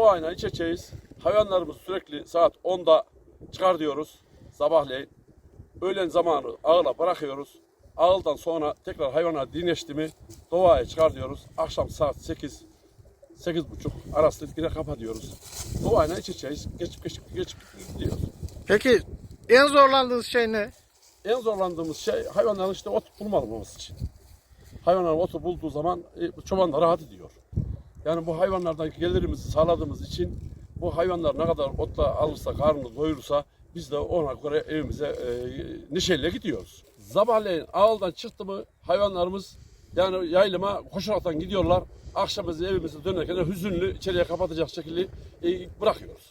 doğayla iç içeyiz. Hayvanlarımız sürekli saat 10'da çıkar diyoruz sabahleyin. Öğlen zamanı ağıla bırakıyoruz. Ağıldan sonra tekrar hayvanlar dinleşti mi doğaya çıkar diyoruz. Akşam saat 8 8 buçuk arasında yine kapatıyoruz. Doğayla iç içeyiz. Geçip geçip geçip gidiyoruz. Peki en zorlandığınız şey ne? En zorlandığımız şey hayvanların işte ot bulmaması için. Hayvanlar otu bulduğu zaman e, çoban da rahat ediyor. Yani bu hayvanlardan gelirimizi sağladığımız için bu hayvanlar ne kadar otla alırsa, karnını doyurursa biz de ona göre evimize e, neşeyle gidiyoruz. Sabahleyin ağıldan çıktı mı hayvanlarımız yani yaylıma koşaraktan gidiyorlar. Akşam biz evimize dönerken de hüzünlü içeriye kapatacak şekilde e, bırakıyoruz.